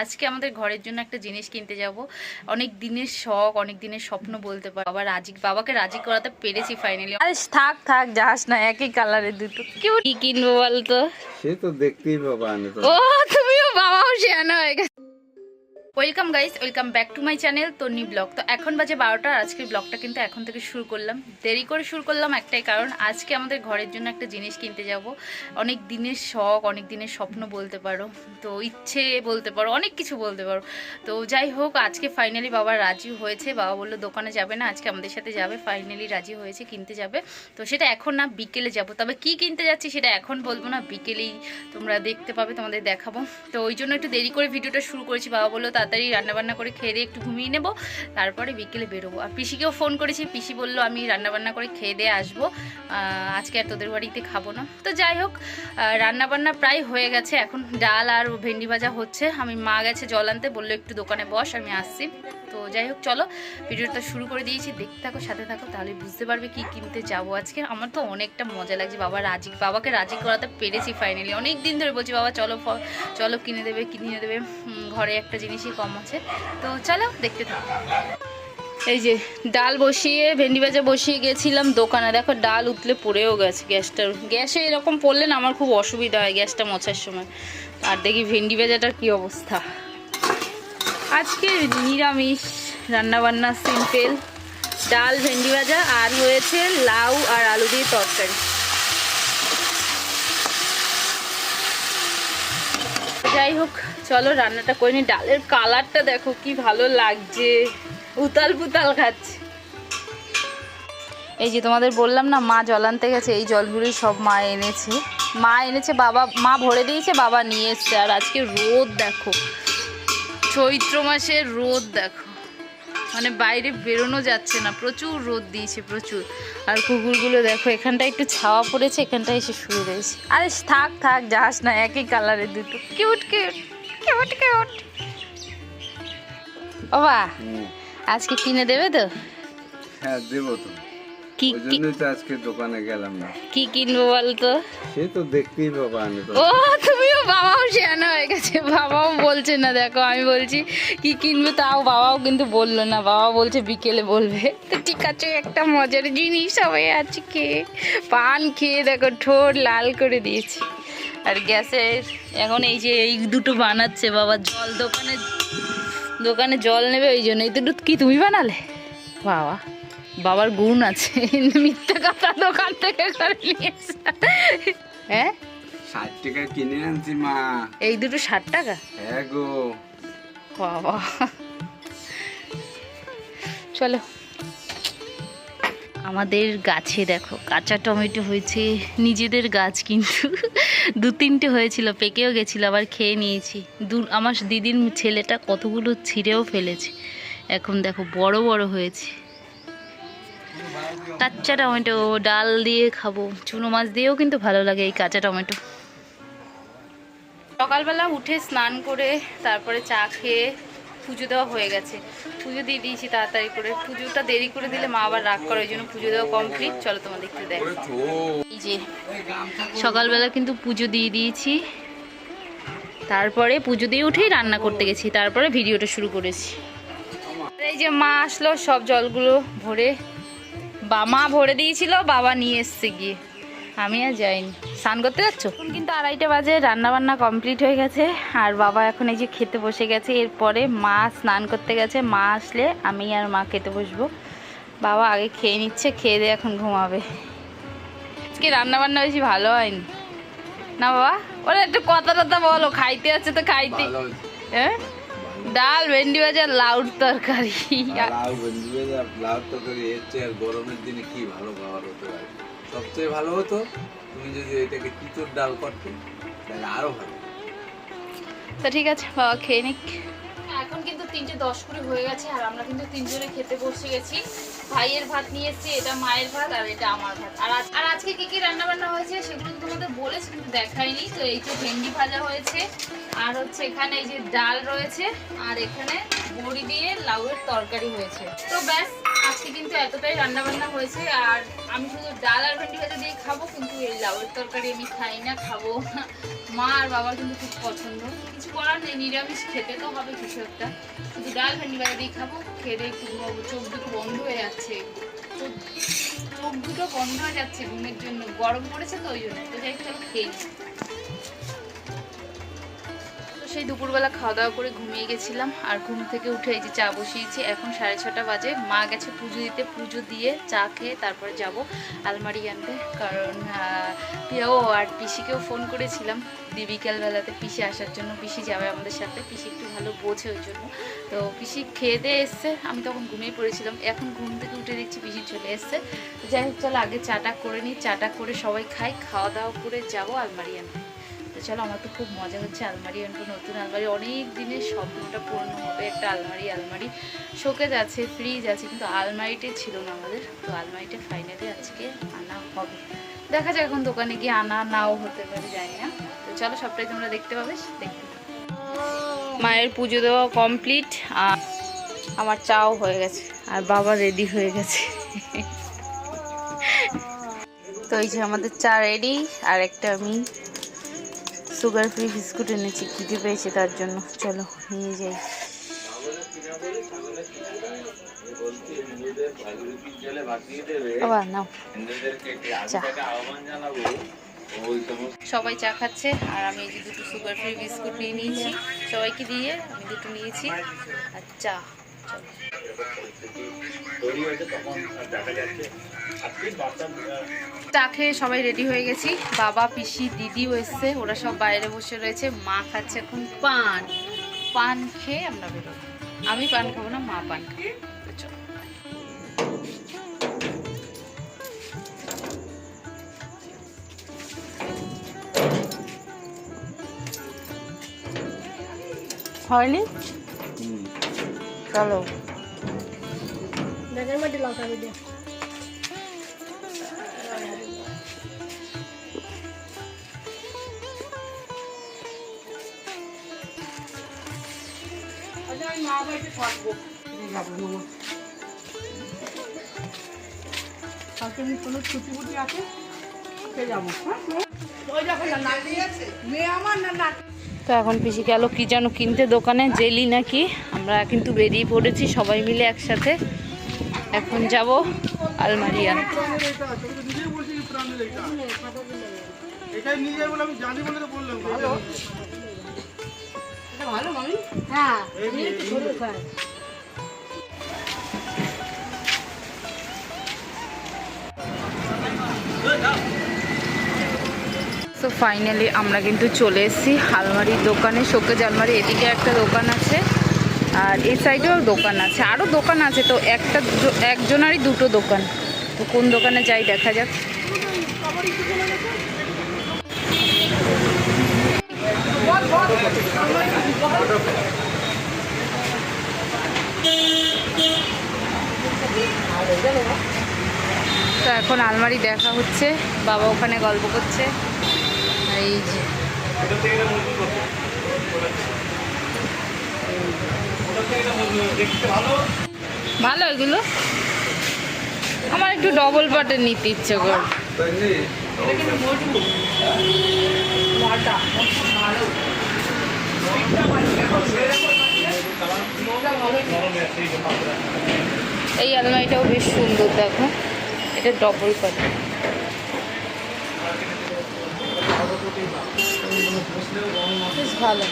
আজকে আমাদের ঘরের জন্য একটা জিনিস কিনতে যাব। অনেক দিনের শখ অনেক দিনের স্বপ্ন বলতে পারো। আবার রাজি বাবাকে রাজি করাতে পেরেছি ফাইনালি আরে থাক থাক যাস না একই কালারের দুটো। কেউ কি কিনবো বলতো? সে তো দেখতেই পাবো ও তুমিও বাবাও শেয়ানো হয়ে গেছে। Welcome guys, welcome back to my channel Tonni blog. তো এখন বাজে বারোটা, আর আজকের ব্লগটা কিন্তু এখন থেকে শুরু করলাম। দেরি করে শুরু করলাম একটাই কারণ, আজকে আমাদের ঘরের জন্য একটা জিনিস কিনতে যাব। অনেক দিনের শখ, অনেক দিনের স্বপ্ন বলতে পারো, তো ইচ্ছে বলতে পারো, অনেক কিছু বলতে পারো। তো যাই হোক, আজকে ফাইনালি বাবা রাজি হয়েছে। বাবা বলল, দোকানে যাবে না, আজকে আমাদের সাথে যাবে ফাইনালি রাজি হয়েছে, কিনতে যাবে। তো সেটা এখন না, বিকেলে যাব। তবে কি কিনতে যাচ্ছি সেটা এখন বলব না, বিকেলেই তোমরা দেখতে পাবে, তোমাদের দেখাবো। তো ওই জন্য একটু দেরি করে ভিডিওটা শুরু করেছি। বাবা বলল তাড়াতাড়ি রান্নাবান্না করে খেয়ে দিয়ে একটু ঘুমিয়ে নেব, তারপরে বিকেলে বেরোবো। আর পিসিকেও ফোন করেছি, পিসি বলল, আমি রান্নাবান্না করে খেয়ে দিয়ে আসব। আজকে আর তোদের বাড়িতে খাব না। তো যাই হোক রান্নাবান্না প্রায় হয়ে গেছে। এখন ডাল আর ভেন্ডি ভাজা হচ্ছে। আমি মা গেছে জল আনতে, বলল, একটু দোকানে বস, আমি আসছি। তো যাই হোক, চলো, ভিডিওটা শুরু করে দিয়েছি। দেখতে থাকো, সাথে থাকো, তাহলে বুঝতে পারবে কি কিনতে যাব আজকে। আমার তো অনেকটা মজা লাগছে। বাবা রাজি, বাবাকে রাজি করাতে পেরেছি ফাইনালি অনেক দিন ধরে বলছি, বাবা, চলো চলো, কিনে দেবে কিনে দেবে। ঘরে একটা জিনিসই কম আছে। তো চলো দেখতে থাকো। এই যে ডাল বসিয়ে, ভেন্ডি ভাজা বসিয়ে গেছিলাম দোকানে। দেখো ডাল উতলে পড়েও গেছে গ্যাসটার গ্যাসে এরকম পড়লে না আমার খুব অসুবিধা হয় গ্যাসটা মোছার সময়। আর দেখি ভেন্ডি ভাজাটার কি অবস্থা। আজকে নিরামিষ রান্নাবান্না সিম্পল। ডাল, ভেন্ডি ভাজা, আর হয়েছে লাউ আর আলু দিয়ে তরকারি। যাই হোক চলো রান্নাটা করে নি। ডালের কালারটা দেখো, কি ভালো লাগছে। উতাল পুতাল খাচ্ছে। এই যে তোমাদের বললাম না, মা জল আনতে গেছে, এই জলগুলোই সব মা এনেছে। মা এনেছে, বাবা, মা ভরে দিয়েছে, বাবা নিয়ে এসছে। আর আজকে রোদ দেখো। চৈত্র মাসের রোদ দেখো। মানে বাইরে বেরোনো যাচ্ছে না, প্রচুর রোদ দিয়েছে, প্রচুর। আর কুকুরগুলো দেখো এখানটা একটু ছাওয়া পড়েছে এখানটা এসে শুয়ে রয়েছে। আরে থাক থাক, যাস না, একই কালারের দুটো। কিউট কিউট কিউট কিউট বাবা হুম। আজকে কিনে দেবে তো? হ্যাঁ দেবো তো। কি জন্যই তো আজকে দোকানে গেলাম না। কি কিনবো বলতো? সে তো দেখতেই পাবা আমি ও তুমিও বাবাও শেয়ানো হয়ে গেছে। বাবাও বলছে না দেখো আমি বলছি কি কিনবে তাও বাবাও কিন্তু বলল না। বাবা বলছে বিকেলে বলবে। তো ঠিক আছে একটা মজার জিনিস সবাই আজকে। পান খেয়ে দেখো ঠোঁট লাল করে দিয়েছি। আর গ্যাসের এখন এই যে এই দুটো বানাচ্ছে বাবা জল দোকানে দোকানে জল নেবে ওই জন্য। এই দুটো কি তুমি বানালে? বাবা বাবার গুণ আছে। মিথ্যা কথা দোকান থেকে করে হ্যাঁ? ষাট টাকা কিনে আনছি মা। এই দুটো ষাট টাকা? হ্যাঁ গো। বাবা। চলো। আমাদের গাছে দেখো, কাঁচা টমেটো হয়েছে, নিজেদের গাছ কিন্তু। দু তিনটে হয়েছিল, পেকেও গেছিল, আবার খেয়ে নিয়েছি। দু, আমার দিদির ছেলেটা কতগুলো ছিঁড়েও ফেলেছে। এখন দেখো, বড় বড় হয়েছে। কাঁচা টমেটো, ডাল দিয়ে খাব। চুনো মাছ দিয়েও কিন্তু ভালো লাগে এই কাঁচা টমেটো। সকালবেলা উঠে স্নান করে, তারপরে চা খেয়ে পুজো দেওয়া হয়ে গেছে। পুজো দিয়ে দিয়েছি তাড়াতাড়ি করে। পুজোটা দেরি করে দিলে মা আবার রাগ করে, ওই জন্য পুজো দেওয়া কমপ্লিট চলো তোমাদের একটু দেখ এই যে সকালবেলা কিন্তু পুজো দিয়ে দিয়েছি। তারপরে পুজো দিয়ে উঠেই রান্না করতে গেছি। তারপরে ভিডিওটা শুরু করেছি। এই যে মা আসলো, সব জলগুলো ভরে বা মা ভরে দিয়েছিল, বাবা নিয়ে এসছে গিয়ে। আমি আর যাইনি। স্নান করতে যাচ্ছ? কিন্তু আড়াইটা বাজে রান্না বান্না কমপ্লিট হয়ে গেছে। আর বাবা এখন এই যে খেতে বসে গেছে। এরপরে মা স্নান করতে গেছে। মা আসলে আমি আর মা খেতে বসবো। বাবা আগে খেয়ে নিচ্ছে খেয়ে দিয়ে এখন ঘুমাবে। আজকে রান্না বান্না বেশি ভালো হয়নি। না বাবা? ওরা একটু কথা টথা বলো খাইতে আছে তো খাইতে। হ্যাঁ ডাল ভেন্ডি ভাজা লাউড তরকারি। লাউ বন্ধু লাউ তো করে এসছে আর গরমের দিনে কি ভালো সবচেয়ে ভালো হতো তুমি যদি এটাকে তিতর ডাল করতে তাহলে আরও ভালো। তো ঠিক আছে বাবা খেয়ে নিক। এখন কিন্তু তিনটে দশ করে হয়ে গেছে আর আমরা কিন্তু তিনজনে খেতে বসে গেছি। ভাইয়ের ভাত নিয়ে এসেছি এটা মায়ের ভাত আর এটা আমার ভাত। আর আর আজকে কি কি রান্না বান্না হয়েছে সেগুলো তোমাদের বলেছি কিন্তু দেখাইনি। তো এই যে ভেন্ডি ভাজা হয়েছে আর হচ্ছে এখানে এই যে ডাল রয়েছে আর এখানে বড়ি দিয়ে লাউয়ের তরকারি হয়েছে। তো ব্যাস আজকে কিন্তু এতটাই রান্না বান্না হয়েছে, আর আমি শুধু ডাল আর ভেন্ডি ভাজা দিয়ে খাব, কিন্তু এই লাউয়ের তরকারি আমি খাই না, খাব। মা আর বাবার কিন্তু খুব পছন্দ। কিছু করার নেই, নিরামিষ, খেতে তো হবে কিছু একটা। শুধু ডাল, ভেন্ডি বাইরে দিয়ে খাব, খেয়ে দিয়ে চোখ দুটো বন্ধ হয়ে যাচ্ছে। চোখ দুটো বন্ধ হয়ে যাচ্ছে ঘুমের জন্য, গরম পড়েছে তো ওই জন্য, তো যাই খেয়ে সেই দুপুরবেলা খাওয়া দাওয়া করে ঘুমিয়ে গেছিলাম আর ঘুম থেকে উঠে এই যে চা বসিয়েছি। এখন সাড়ে ছটা বাজে। মা গেছে পুজো দিতে। পুজো দিয়ে চা খেয়ে তারপরে যাব আলমারি আনতে। কারণ পিয়াও আর পিসিকেও ফোন করেছিলাম। দি বিকেলবেলাতে পিসি আসার জন্য পিসি যাবে আমাদের সাথে। পিসি একটু ভালো বোঝে ওই জন্য। তো পিসি খেয়ে দিয়ে এসছে। আমি তখন ঘুমিয়ে পড়েছিলাম। এখন ঘুম থেকে উঠে দেখছি পিসি চলে এসছে। যাই হোক, চলো আগে চাটা করে নিই। চাটা করে সবাই খাই। খাওয়া দাওয়া করে যাব আলমারি আনতে। চলো, আমার তো খুব মজা হচ্ছে আলমারি আনব নতুন আলমারি। অনেক দিনের স্বপ্নটা পূর্ণ হবে একটা আলমারি আলমারি। শোকেজ আছে ফ্রিজ আছে, কিন্তু আলমারিটাই ছিল না আমাদের। তো আলমারিটা ফাইনালি আজকে আনা হবে। দেখা যাক এখন দোকানে গিয়ে আনা নাও হতে পারে, জানি না। তো চলো, সবটাই তোমরা দেখতে পাবে, দেখতে মায়ের পুজো দেওয়া কমপ্লিট আর আমার চাও হয়ে গেছে, আর বাবা রেডি হয়ে গেছে। তো এই যে আমাদের চা রেডি আর একটা আমি সুগার ফ্রি বিস্কুট এনেছি খিদে পেয়েছে তার জন্য? চলো, নিয়ে যাই। নাও। চা। সবাই চা খাচ্ছে, আর আমি এই যে দুটো সুগার ফ্রি বিস্কুট নিয়ে নিয়েছি। সবাইকে দিয়ে আমি দুটো নিয়েছি। আর চা। খেয়ে সবাই রেডি হয়ে গেছি। বাবা, পিসি, দিদিও এসছে, ওরা সব বাইরে বসে রয়েছে। মা খাচ্ছে এখন পান। পান খেয়ে আমরা বেরোবো। আমি পান খাব না, মা পান খাব। হয়নি? চলো কালকে আমি কোনো ছুটি আছে সে যাব হ্যাঁ ওই দেখো না আছে মেয়ে আমার না নাতি তো এখন পিসি গেল কি যেন কিনতে দোকানে জেলি নাকি? আমরা কিন্তু বেরিয়ে পড়েছি সবাই মিলে একসাথে। এখন যাব আলমারিয়া। তো ফাইনালি আমরা কিন্তু চলে এসেছি আলমারির দোকানে। শোকেজ আলমারি, এদিকে একটা দোকান আছে। আর এই সাইডেও দোকান আছে। আরও দোকান আছে তো, একটা একজনারই দুটো দোকান। তো কোন দোকানে যাই দেখা যাক। তো এখন আলমারি দেখা হচ্ছে, বাবা ওখানে গল্প করছে। এই যে ভালো এগুলো? আমার একটু ডবল পাটের নিতে ইচ্ছে করে। এই আলমারিটাও বেশ সুন্দর, দেখো। এটা ডবল পাটের ভালো।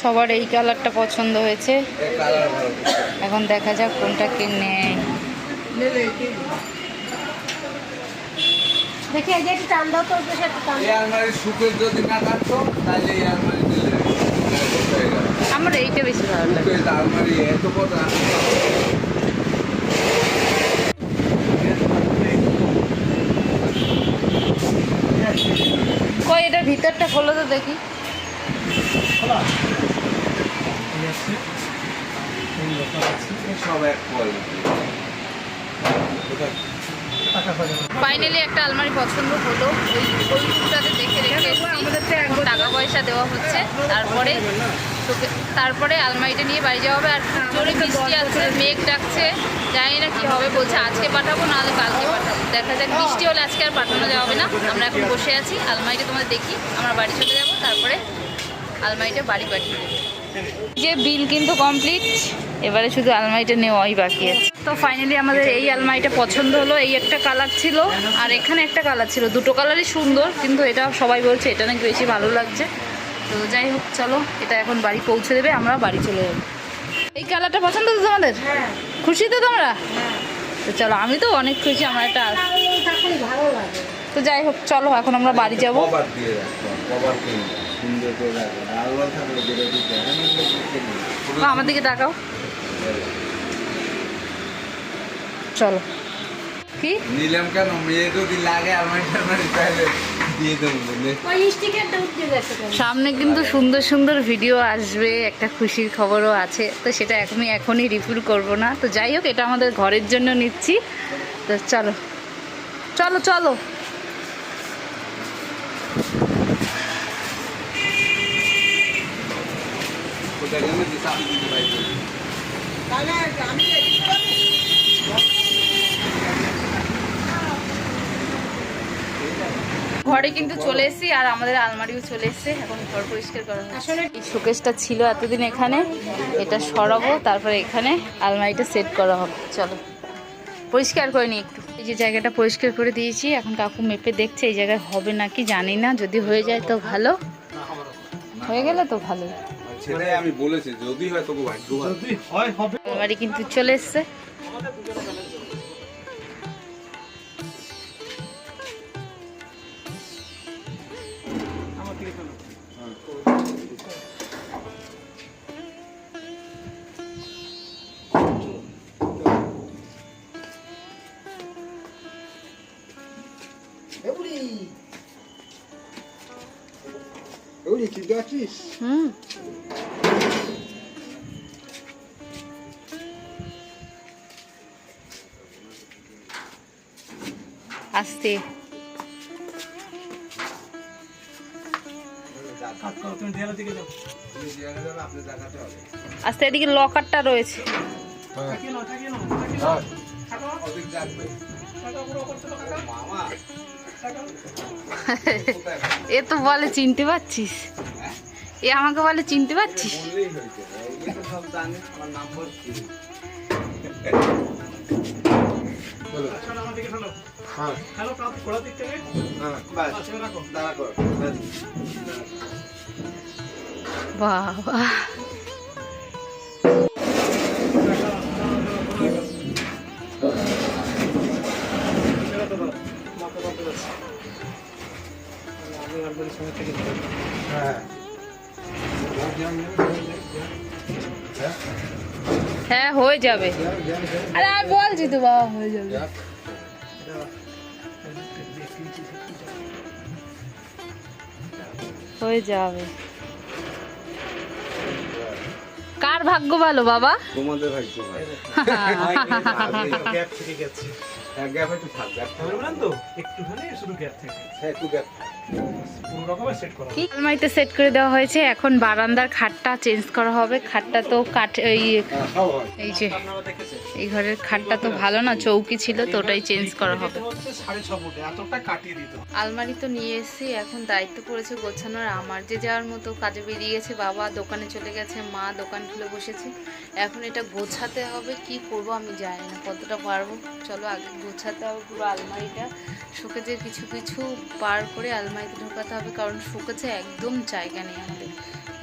সবার এই কালারটা পছন্দ হয়েছে। এখন দেখা যাক কোনটা কে নেয়। দেখি এই যে একটু টান দাও তো সুখের যদি না থাকতো তাহলে এই আলমারি দিলে হয়ে গেল আমার এইটা বেশি ভালো লাগে। কই এটার ভিতরটা খোলো তো দেখি। সব এক ফাইনালি একটা আলমারি পছন্দ হলো। ওই ওই দেখে রেখে টাকা পয়সা দেওয়া হচ্ছে। তারপরে তারপরে আলমারিটা নিয়ে বাড়ি যাওয়া হবে। আর জোরে বৃষ্টি আছে মেঘ ডাকছে। জানি না কি হবে, বলছে আজকে পাঠাবো, নাহলে কালকে পাঠাবো। দেখা যাক, বৃষ্টি হলে আজকে আর পাঠানো যাবে না। আমরা এখন বসে আছি, আলমারিটা তোমাদের দেখি। আমরা বাড়ি চলে যাব, তারপরে আলমারিটা বাড়ি পাঠিয়ে দেবো। যে বিল কিন্তু কমপ্লিট এবারে শুধু আলমারিটা নেওয়াই বাকি আছে। তো ফাইনালি আমাদের এই আলমারিটা পছন্দ হলো এই একটা কালার ছিল আর এখানে একটা কালার ছিল। দুটো কালারই সুন্দর কিন্তু এটা সবাই বলছে এটা নাকি বেশি ভালো লাগছে। তো যাই হোক চলো এটা এখন বাড়ি পৌঁছে দেবে আমরা বাড়ি চলে যাব। এই কালারটা পছন্দ তো তোমাদের? খুশি তো তোমরা? তো চলো আমি তো অনেক খুশি আমার একটা তো যাই হোক চলো এখন আমরা বাড়ি যাব। কভার দিয়ে রাখব সুন্দর করে রাখব আলমারি থাকলে যেটা দিতে আমি আমার দিকে তাকাও। চলো। কি? নিলাম কেন? মেয়ে যদি লাগে সামনে কিন্তু সুন্দর সুন্দর ভিডিও আসবে একটা খুশির খবরও আছে। তো সেটা এখনই এখনই রিভিউ করব না। তো যাই হোক এটা আমাদের ঘরের জন্য নিচ্ছি। তো চলো। চলো চলো। দিতে পারি তাহলে আমি। ঘরে কিন্তু চলে এসেছি আর আমাদের আলমারিও চলে এসেছে। এখন ঘর পরিষ্কার করা আসলে এই শোকেসটা ছিল এতদিন এখানে। এটা সরাবো তারপরে এখানে আলমারিটা সেট করা হবে। চলো পরিষ্কার করে নিই একটু। এই যে জায়গাটা পরিষ্কার করে দিয়েছি। এখন কাকু মেপে দেখছে এই জায়গায় হবে নাকি জানি না। যদি হয়ে যায় তো ভালো। হয়ে গেলে তো ভালো সেটাই আমি বলেছি যদি হয় তবু ভাগ্য যদি হয় হবে। আলমারি কিন্তু চলে এসছে। আমার দিকে চলো হুম। তো কাকা এদিকে লকারটা রয়েছে। এ তো বলে চিনতে পারছিস। এ আমাকে বলে চিনতে পারছিস? আমার বাবা সেটা তো দাও মাথা বন্ধ আছে আমি আলমারির সঙ্গে থেকে হ্যাঁ। হ্যাঁ হয়ে যাবে। আরে আমি বলছি তো বাবা হয়ে যাবে। হয়ে যাবে। কার ভাগ্য ভালো বাবা? তোমাদের ভাগ্য ভালো। গ্যাপ থেকে গেছে হ্যাঁ গ্যাপ একটু থাক গ্যাপ থাক। বলবেন তো একটুখানি শুধু গ্যাপ থেকে। হ্যাঁ একটু গ্যাপ আলমারিতে সেট করে দেওয়া হয়েছে। এখন বারান্দার খাটটা চেঞ্জ করা হবে। খাটটা তো কাঠ এই হ্যাঁ, এই যে এই ঘরের খাটটা তো ভালো না চৌকি ছিল তো ওটাই চেঞ্জ করা হবে। আলমারি তো নিয়ে এসেছি এখন দায়িত্ব পড়েছে গোছানোর। আমার যে যাওয়ার মতো কাজে বেরিয়ে গেছে বাবা দোকানে চলে গেছে মা দোকান খুলে বসেছে। এখন এটা গোছাতে হবে কি করব আমি জানি না কতটা পারব। চলো আগে গোছাতে হবে পুরো আলমারিটা। শোকেজের কিছু কিছু পার করে আলমারিতে ঢোকাতে হবে, কারণ শোকেজে একদম জায়গা নেই আমাদের।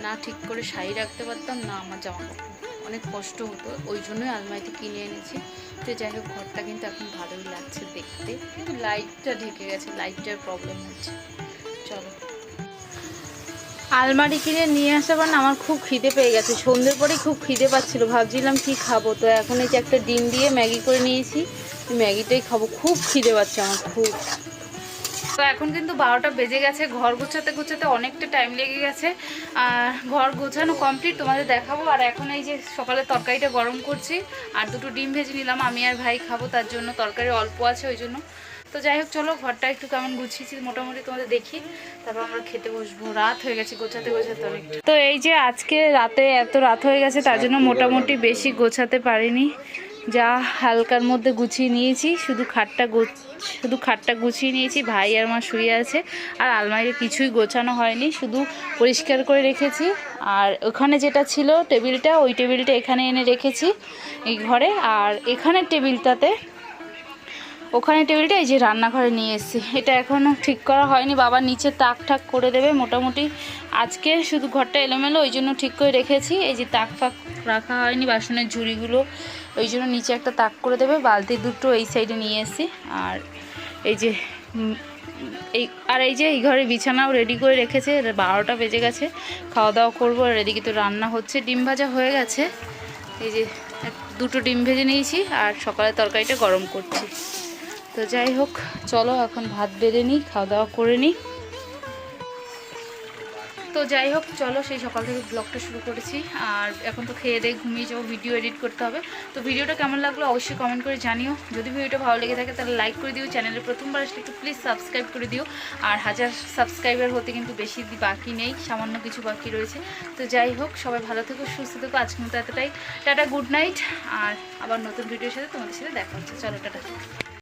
না ঠিক করে শাড়ি রাখতে পারতাম, না আমার জামা কাপড় অনেক কষ্ট হতো, ওই জন্যই আলমারিতে কিনে এনেছি। তো যাই হোক, ঘরটা কিন্তু এখন ভালোই লাগছে দেখতে। কিন্তু লাইটটা ঢেকে গেছে, লাইটটার প্রবলেম হচ্ছে। চলো। আলমারি কিনে নিয়ে আসার পর না আমার খুব খিদে পেয়ে গেছে। সন্ধ্যের পরেই খুব খিদে পাচ্ছিলো, ভাবছিলাম কি খাব? তো এখন এই যে একটা ডিম দিয়ে ম্যাগি করে নিয়েছি ম্যাগিটাই খাব। খুব খিদে পাচ্ছে আমার, খুব। তো এখন কিন্তু বারোটা বেজে গেছে। ঘর গোছাতে গোছাতে অনেকটা টাইম লেগে গেছে। আর ঘর গোছানো কমপ্লিট তোমাদের দেখাবো। আর এখন এই যে সকালে তরকারিটা গরম করছি, আর দুটো ডিম ভেজে নিলাম। আমি আর ভাই খাব, তার জন্য তরকারি অল্প আছে ওই জন্য। তো যাই হোক, চলো ঘরটা একটু কেমন গুছিয়েছি মোটামুটি তোমাদের দেখি। তারপর আমরা খেতে বসবো। রাত হয়ে গেছে, গোছাতে গোছাতে অনেক। তো এই যে আজকে রাতে এত রাত হয়ে গেছে, তার জন্য মোটামুটি বেশি গোছাতে পারিনি। যা হালকার মধ্যে গুছিয়ে নিয়েছি, শুধু খাটটা গো- শুধু খাটটা গুছিয়ে নিয়েছি, ভাই আর মা শুয়ে আছে, আর আলমারিতে কিছুই গোছানো হয়নি, শুধু পরিষ্কার করে রেখেছি, আর ওখানে যেটা ছিল টেবিলটা, ওই টেবিলটা এখানে এনে রেখেছি এই ঘরে, আর এখানের টেবিলটাতে ওখানে টেবিলটা এই যে রান্নাঘরে নিয়ে এসেছি, এটা এখনও ঠিক করা হয়নি, বাবা নিচে তাক ঠাক করে দেবে, মোটামুটি আজকে শুধু ঘরটা এলোমেলো, ওই জন্য ঠিক করে রেখেছি, এই যে তাক ফাক রাখা হয়নি, বাসনের ঝুড়িগুলো ওই জন্য নিচে একটা তাক করে দেবে, বালতি দুটো এই সাইডে নিয়ে এসেছি আর এই যে এই, আর এই যে এই ঘরে বিছানাও রেডি করে রেখেছে বারোটা বেজে গেছে খাওয়া দাওয়া করব, আর এদিকে তো রান্না হচ্ছে, ডিম ভাজা হয়ে গেছে। এই যে দুটো ডিম ভেজে নিয়েছি, আর সকালে তরকারিটা গরম করছি। তো যাই হোক, চলো এখন ভাত বেড়ে নিই খাওয়া দাওয়া করে নিই। তো যাই হোক, চলো সেই সকাল থেকে ব্লগটা শুরু করেছি। আর এখন তো খেয়ে দিয়ে ঘুমিয়ে যাব ভিডিও এডিট করতে হবে। তো ভিডিওটা কেমন লাগল অবশ্যই কমেন্ট করে জানিও। যদি ভিডিওটা ভালো লেগে থাকে তাহলে লাইক করে দিও চ্যানেলে প্রথমবার আসলে একটু প্লিজ সাবস্ক্রাইব করে দিও। আর হাজার সাবস্ক্রাইবার হতে কিন্তু বেশি বাকি নেই, সামান্য কিছু বাকি রয়েছে। তো যাই হোক, সবাই ভালো থেকো, সুস্থ থেকো আজকের মতো এতটাই। টাটা গুড নাইট আর আবার নতুন ভিডিওর সাথে তোমাদের সাথে দেখা হচ্ছে। চলো, টাটা।